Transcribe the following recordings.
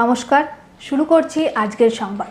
নমস্কার। শুরু করছি আজকের সংবাদ।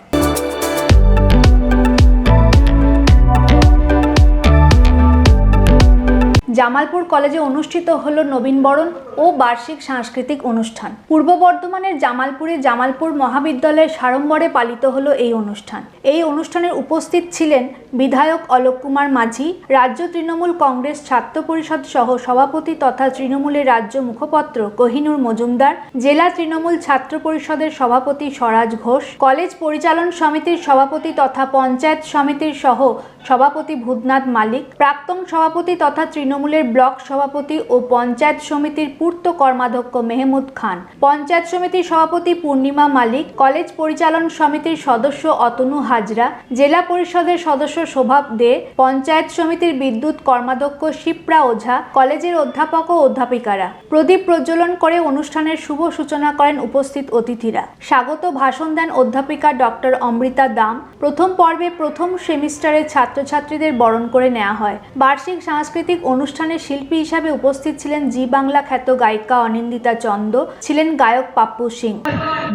জামালপুর কলেজে অনুষ্ঠিত হল নবীনবরণ ও বার্ষিক সাংস্কৃতিক অনুষ্ঠান। পূর্ব বর্ধমানের জামালপুরে জামালপুর মহাবিদ্যালয়ের সাড়ম্বরে পালিত হলো এই অনুষ্ঠান। এই অনুষ্ঠানে উপস্থিত ছিলেন বিধায়ক অলোক কুমার মাঝি, রাজ্য তৃণমূল কংগ্রেস ছাত্র পরিষদ সহ সভাপতি তথা তৃণমূলের রাজ্য মুখপত্র কোহিনুর মজুমদার, জেলা তৃণমূল ছাত্র পরিষদের সভাপতি স্বরাজ ঘোষ, কলেজ পরিচালন সমিতির সভাপতি তথা পঞ্চায়েত সমিতির সহ সভাপতি ভূতনাথ মালিক, প্রাক্তন সভাপতি তথা তৃণমূলের ব্লক সভাপতি ও পঞ্চায়েত সমিতির পূর্ত কর্মাধ্যক্ষ মেহমুদ খান, পঞ্চায়েত সমিতির সভাপতি পূর্ণিমা মালিক, কলেজ পরিচালন সমিতির সদস্য অতনু হাজরা, জেলা পরিষদের সদস্য শোভাব দে পঞ্চায়েত সমিতির বিদ্যুৎ কর্মাধ্যক্ষ শিপ্রা ওঝা, কলেজের অধ্যাপক ও অধ্যাপিকারা। প্রদীপ প্রজ্বলন করে অনুষ্ঠানের শুভ সূচনা করেন উপস্থিত অতিথিরা। স্বাগত ভাষণ দেন অধ্যাপিকা ডক্টর অমৃতা দাম। প্রথম পর্বে প্রথম সেমিস্টারের ছাত্রছাত্রীদের বরণ করে নেওয়া হয়। বার্ষিক সাংস্কৃতিক অনুষ্ঠানে শিল্পী হিসাবে উপস্থিত ছিলেন জি বাংলা খ্যাত গায়িকা অনিন্দিতা চন্দ, ছিলেন গায়ক পাপ্পু সিং।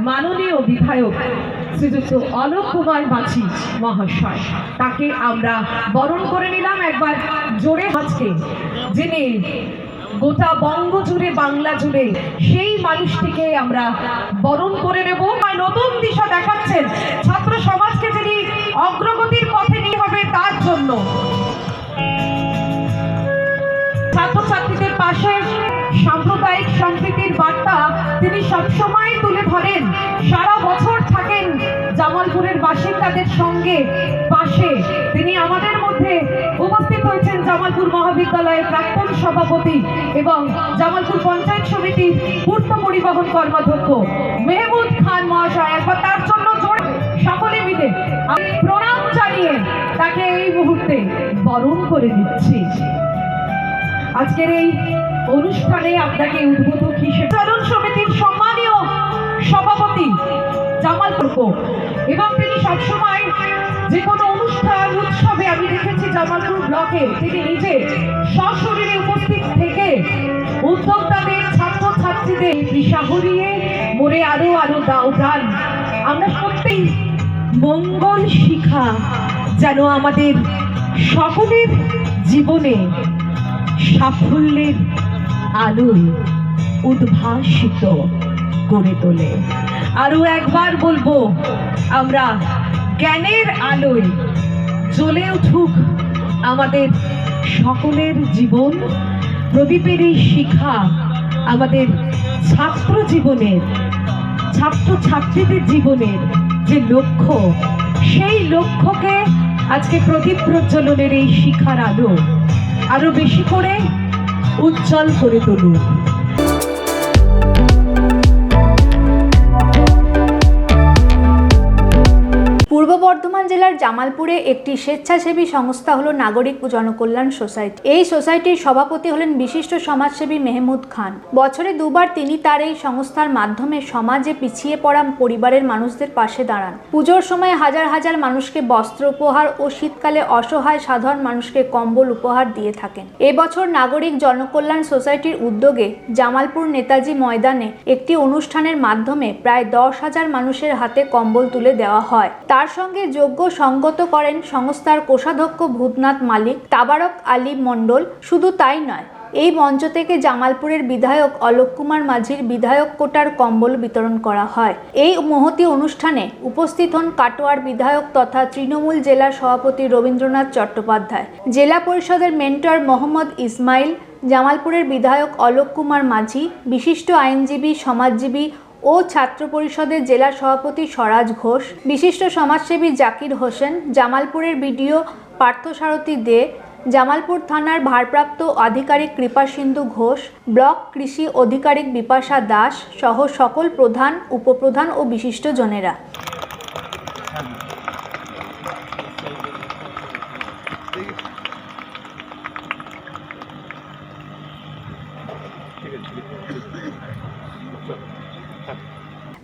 মাননীয় বিধায়ক শ্রীযুক্ত অলোক কুমার মাঝি মহাশয়। তাকে আমরা বরণ করে নিলাম একবার জোরে আজকে যিনি গোটা বঙ্গ জুড়ে, বাংলা জুড়ে সেই মানুষটিকে আমরা বরণ করে নেব। নতুন দিশা দেখাচ্ছেন ছাত্র সমাজকে যিনি অগ্রগতির পথে নিয়ে হবে তার জন্য। ছাত্রছাত্রীদের পাশে সাম্প্রদায়িক সম্প্রীতির বার্তা সবসময় তুলে ধরেন, সারা বছর থাকেন জামালপুরের বাসিন্দাদের সঙ্গে, পাশে। তিনি আমাদের মধ্যে উপস্থিত হয়েছেন জামালপুর মহাবিদ্যালয়ের প্রাক্তন সভাপতি এবং জামালপুর পঞ্চায়েত সমিতির পূর্ত পরিবহন কর্মাধ্যক্ষ মেহমুদ খান মহাশয়। একবার তার জন্য জোরে সকলে মিলে প্রণাম জানিয়ে তাকে এই মুহূর্তে বরণ করে দিচ্ছি আজকের এই অনুষ্ঠানে আপনাকে উদ্বোধক হিসেবে সমিতির সম্মানীয় সভাপতি জামাল করব এবং তিনি সবসময় যে কোনো অনুষ্ঠান, উৎসবে আমি দেখেছি জামালপুর ব্লকে তিনি নিজে সশরীরে উপস্থিত থেকে উদ্যোক্তাদের, ছাত্রছাত্রীদের দিশাহরিয়ে মনে আরও আরও দাও প্রাণ আমরা সত্যি মঙ্গল শিখা যেন আমাদের সকলের জীবনে সাফল্যের আলোয় উদ্ভাসিত করে তোলে। আরও একবার বলব, আমরা জ্ঞানের আলোয় জ্বলে উঠুক আমাদের সকলের জীবন। প্রদীপের এই শিখা আমাদের ছাত্র জীবনের ছাত্র ছাত্রীদের জীবনের যে লক্ষ্য, সেই লক্ষ্যকে আজকে প্রদীপ প্রজ্বলনের এই শিখার আলো আরও বেশি করে উজ্জ্বল করে তুলুক বর্ধমান জেলার জামালপুরে একটি স্বেচ্ছাসেবী সংস্থা হলো নাগরিক জনকল্যাণ সোসাইটি। এই সোসাইটির সভাপতি হলেন বিশিষ্ট সমাজসেবী মেহমুদ খান। বছরে দুবার তিনি তার এই সংস্থার মাধ্যমে সমাজে পিছিয়ে পড়া পরিবারের মানুষদের পাশে দাঁড়ান। পুজোর সময় হাজার হাজার মানুষকে বস্ত্র উপহার ও শীতকালে অসহায় সাধারণ মানুষকে কম্বল উপহার দিয়ে থাকেন। এবছর নাগরিক জনকল্যাণ সোসাইটির উদ্যোগে জামালপুর নেতাজি ময়দানে একটি অনুষ্ঠানের মাধ্যমে প্রায় দশ হাজার মানুষের হাতে কম্বল তুলে দেওয়া হয়। তার সঙ্গে যোগ্য সঙ্গত করেন সংস্থার কোষাধ্যক্ষ ভূতনাথ মালিক, তাবারক আলী মণ্ডল। শুধু তাই নয়, এই মঞ্চ থেকে জামালপুরের বিধায়ক অলোক কুমার মাঝির বিধায়ক কোটার কম্বল বিতরণ করা হয়। এই মহতি অনুষ্ঠানে উপস্থিত হন কাটোয়ার বিধায়ক তথা তৃণমূল জেলা সভাপতি রবীন্দ্রনাথ চট্টোপাধ্যায়। জেলা পরিষদের মেন্টর মোহাম্মদ ইসমাইল, জামালপুরের বিধায়ক অলোক কুমার মাঝি, বিশিষ্ট আইনজীবী, সমাজজীবী ও ছাত্র পরিষদের জেলা সভাপতি স্বরাজ ঘোষ, বিশিষ্ট সমাজসেবী জাকির হোসেন, জামালপুরের বিডিও পার্থসারথী দে, জামালপুর থানার ভারপ্রাপ্ত আধিকারিক কৃপা সিন্ধু ঘোষ, ব্লক কৃষি আধিকারিক বিপাশা দাস সহ সকল প্রধান, উপপ্রধান ও বিশিষ্ট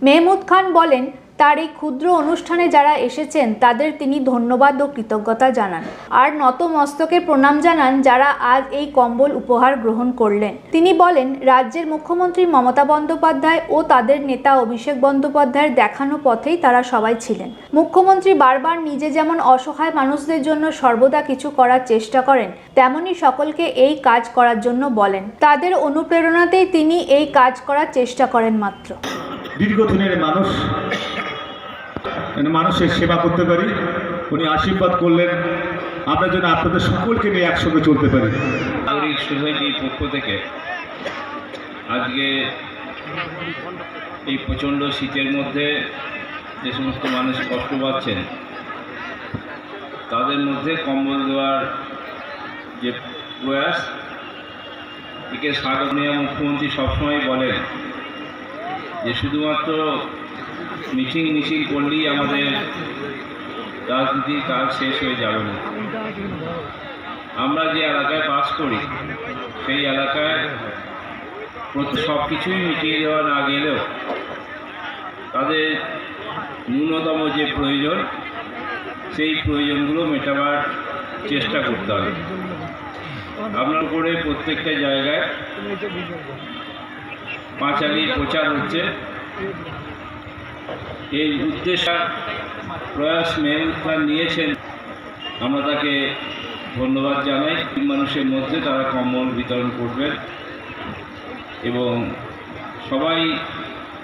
মেহমুদ খান বলেন, তার এই ক্ষুদ্র অনুষ্ঠানে যারা এসেছেন, তাদের তিনি ধন্যবাদ ও কৃতজ্ঞতা জানান। আর নত মস্তকে প্রণাম জানান যারা আজ এই কম্বল উপহার গ্রহণ করলেন। তিনি বলেন, রাজ্যের মুখ্যমন্ত্রী মমতা বন্দ্যোপাধ্যায় ও তাদের নেতা অভিষেক বন্দ্যোপাধ্যায়ের দেখানো পথেই তারা সবাই ছিলেন। মুখ্যমন্ত্রী বারবার নিজে যেমন অসহায় মানুষদের জন্য সর্বদা কিছু করার চেষ্টা করেন, তেমনি সকলকে এই কাজ করার জন্য বলেন। তাদের অনুপ্রেরণাতেই তিনি এই কাজ করার চেষ্টা করেন মাত্র। দীর্ঘদিনের মানুষ মানুষের সেবা করতে পারি, উনি আশীর্বাদ করলেন, আমরা যেন আপনাদের সকলকে নিয়ে একসঙ্গে চলতে পারি। পক্ষ থেকে আজকে এই প্রচণ্ড শীতের মধ্যে যে সমস্ত মানুষ কষ্ট পাচ্ছেন, তাদের মধ্যে কম্বল দেওয়ার যে প্রয়াস, একে স্বাগতনীয় মুখ্যমন্ত্রী সবসময় বলেন যে শুধুমাত্র মিটিং মিছিল করলেই আমাদের রাজনীতির কাজ শেষ হয়ে যাবে না। আমরা যে এলাকায় বাস করি, সেই এলাকায় সব কিছুই মিটিয়ে দেওয়া না গেলেও তাদের ন্যূনতম যে প্রয়োজন, সেই প্রয়োজনগুলো মেটাবার চেষ্টা করতে হবে। আপনার করে প্রত্যেকটা জায়গায় পাঁচালির প্রচার হচ্ছে। এই উদ্দেশ্য, প্রয়াস মেহমুদ নিয়েছেন। আমরা তাকে ধন্যবাদ জানাই। তিন মানুষের মধ্যে তারা কম্বল বিতরণ করবেন এবং সবাই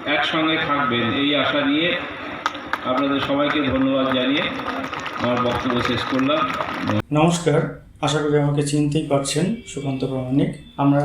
একসঙ্গে থাকবেন এই আশা নিয়ে আপনাদের সবাইকে ধন্যবাদ জানিয়ে আমার বক্তব্য শেষ করলাম। নমস্কার। আশা করি আমাকে চিনতেই পারছেন সুকান্ত প্রামাণিক। আমরা